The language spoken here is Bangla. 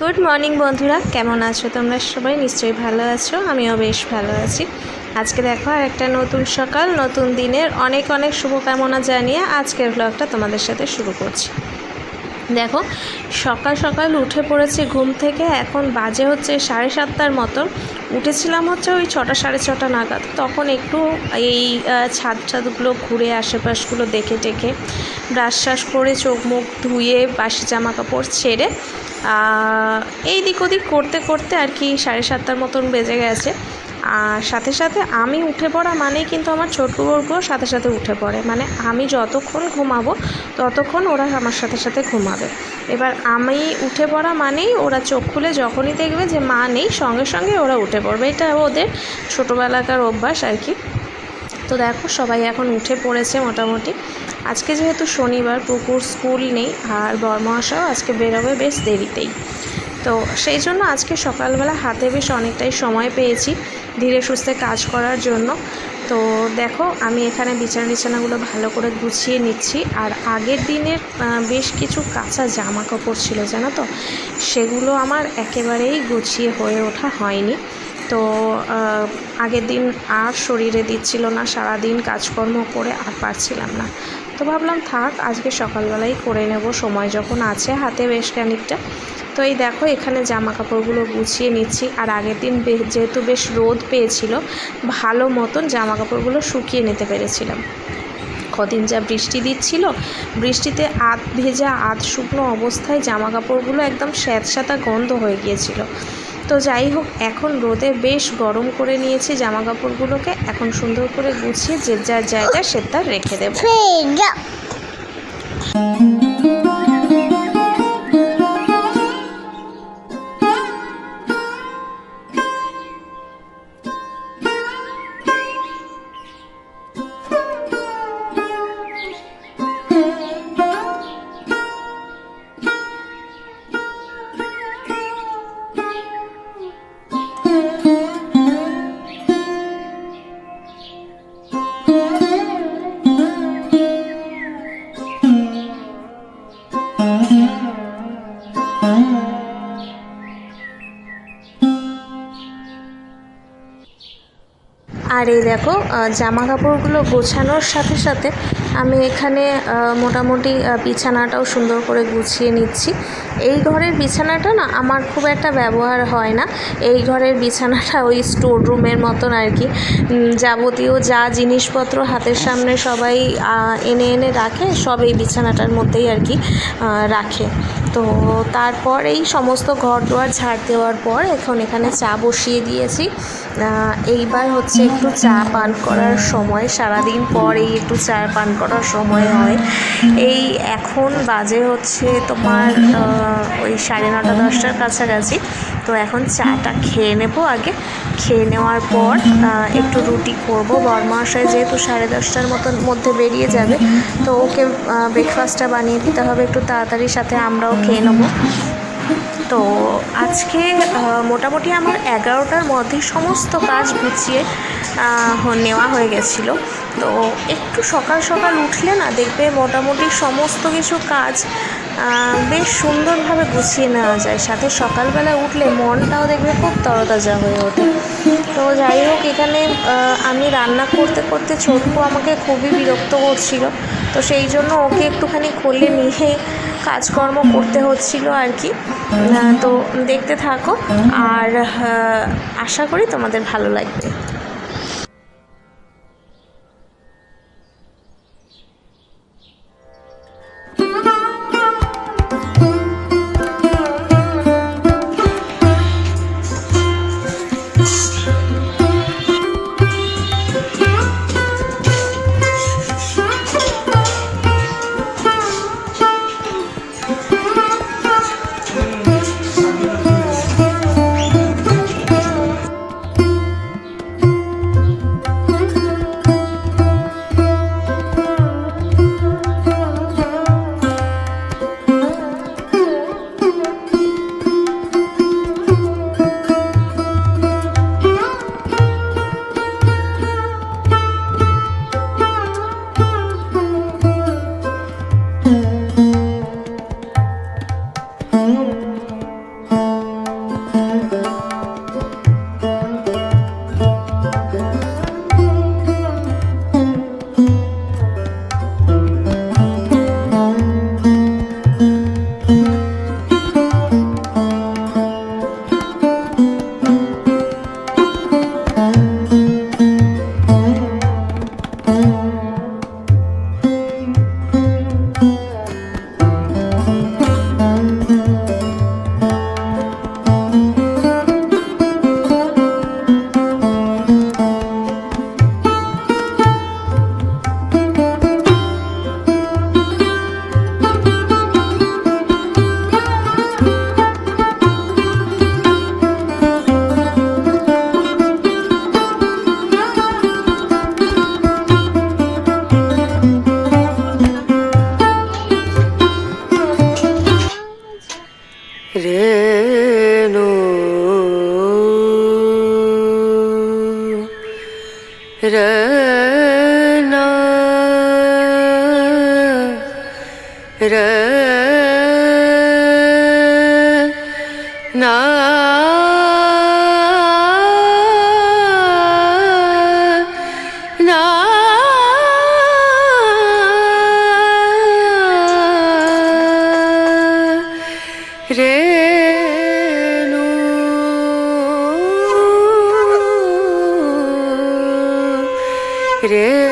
গুড মর্নিং বন্ধুরা। কেমন আছো তোমরা সবাই? নিশ্চয়ই ভালো আছো। আমিও বেশ ভালো আছি। আজকে দেখো আর একটা নতুন সকাল, নতুন দিনের অনেক অনেক শুভকামনা জানিয়ে আজকের ব্লগটা তোমাদের সাথে শুরু করছি। দেখো, সকাল সকাল উঠে পড়েছি ঘুম থেকে। এখন বাজে হচ্ছে সাড়ে সাতটার মতো। উঠেছিলাম হচ্ছে ওই ছটা, সাড়ে ছটা নাগাদ। তখন একটু এই ছাদ ছাদগুলো ঘুরে, আশেপাশগুলো দেখে টেখে ব্রাশ শ্বাস করে চোখ মুখ ধুয়ে, বাসি জামা কাপড় ছেড়ে এই দিক ওদিক করতে করতে আর কি সাড়ে সাতটার মতন বেজে গেছে। আর সাথে সাথে আমি উঠে পড়া মানেই কিন্তু আমার ছোট্ট বউগুলো সাথে সাথে উঠে পড়ে। মানে আমি যতক্ষণ ঘুমাবো, ততক্ষণ ওরা আমার সাথে সাথে ঘুমাবে। এবার আমি উঠে পড়া মানেই ওরা চোখ খুলে যখনই দেখবে যে মা নেই, সঙ্গে সঙ্গে ওরা উঠে পড়বে। এটা ওদের ছোটোবেলাকার অভ্যাস আর কি। তো দেখো, সবাই এখন উঠে পড়েছে মোটামুটি। আজকে যেহেতু শনিবার, পুকুর, স্কুল নেই আর বর্মহাসাও আজকে বেরোবে বেশ দেরিতেই। তো সেই জন্য আজকে সকালবেলা হাতে বেশ অনেকটাই সময় পেয়েছি ধীরে সুস্থে কাজ করার জন্য। তো দেখো, আমি এখানে বিছানা বিছানাগুলো ভালো করে গুছিয়ে নিচ্ছি। আর আগের দিনের বেশ কিছু কাঁচা জামা কাপড় ছিল, জানো তো? সেগুলো আমার একেবারেই গুছিয়ে হয়ে ওঠা হয়নি। তো আগের দিন আর শরীরে দিচ্ছিল না, সারাদিন কাজকর্ম করে আর পারছিলাম না। তো ভাবলাম, থাক, আজকে সকালবেলাই করে নেব, সময় যখন আছে হাতে বেশ খানিকটা। তো এই দেখো, এখানে জামা কাপড়গুলো গুছিয়ে নিচ্ছি। আর আগের দিন যেহেতু বেশ রোদ পেয়েছিল, ভালো মতন জামা কাপড়গুলো শুকিয়ে নিতে পেরেছিলাম। কদিন যা বৃষ্টি দিচ্ছিল, বৃষ্টিতে আধ ভেজা, আধ শুকনো অবস্থায় জামা কাপড়গুলো একদম স্যাঁতস্যাঁতা গন্ধ হয়ে গিয়েছিল। তো যাই হোক, এখন রোদে বেশ গরম করে নিয়েছি জামা কাপড়গুলোকে এখন সুন্দর করে গুছিয়ে যে যার জায়গায় সে তার রেখে দেবো। আর এই দেখো জামা কাপড়গুলো গোছানোর সাথে সাথে আমি এখানে মোটামুটি বিছানাটাও সুন্দর করে গুছিয়ে নিচ্ছি। এই ঘরের বিছানাটা না আমার খুব একটা ব্যবহার হয় না। এই ঘরের বিছানাটা ওই স্টোর রুমের মতন আর কি। যাবতীয় যা জিনিসপত্র হাতের সামনে সবাই এনে এনে রাখে, সব এই বিছানাটার মধ্যেই আর কি রাখে। তো তারপর এই সমস্ত ঘর দুয়ার ঝাড় দেওয়ার পর এখন এখানে চা বসিয়ে দিয়েছি। এইবার হচ্ছে একটু চা পান করার সময়, সারাদিন পর এই একটু চা পান করার সময় হয়। এই এখন বাজে হচ্ছে তোমার ওই সাড়ে নটা, দশটার কাছাকাছি। তো এখন চাটা খেয়ে নেব আগে। খেয়ে নেওয়ার পর একটু রুটি করব। বরমাশায় যেহেতু সাড়ে দশটার মতন মধ্যে বেরিয়ে যাবে, তো ওকে ব্রেকফাস্টটা বানিয়ে দিতে হবে। একটু তাড়াতাড়ির সাথে আমরাও খেয়ে নেব। তো আজকে মোটামুটি আমার এগারোটার মধ্যে সমস্ত কাজ গুছিয়ে নেওয়া হয়ে গেছিল। তো একটু সকাল সকাল উঠলে না দেখবে মোটামুটি সমস্ত কিছু কাজ বেশ সুন্দরভাবে গুছিয়ে নেওয়া যায়। সাথে সকালবেলা উঠলে মনটাও দেখবে খুব তরতাজা হয়ে ওঠে। তো যাই হোক, এখানে আমি রান্না করতে করতে ছোটকু আমাকে খুবই বিরক্ত করছিল। তো সেই জন্য ওকে একটুখানি কোলে নিয়ে কাজকর্ম করতে হচ্ছিল আর কি। তো দেখতে থাকো। আর আশা করি তোমাদের ভালো লাগবে। রনা র রে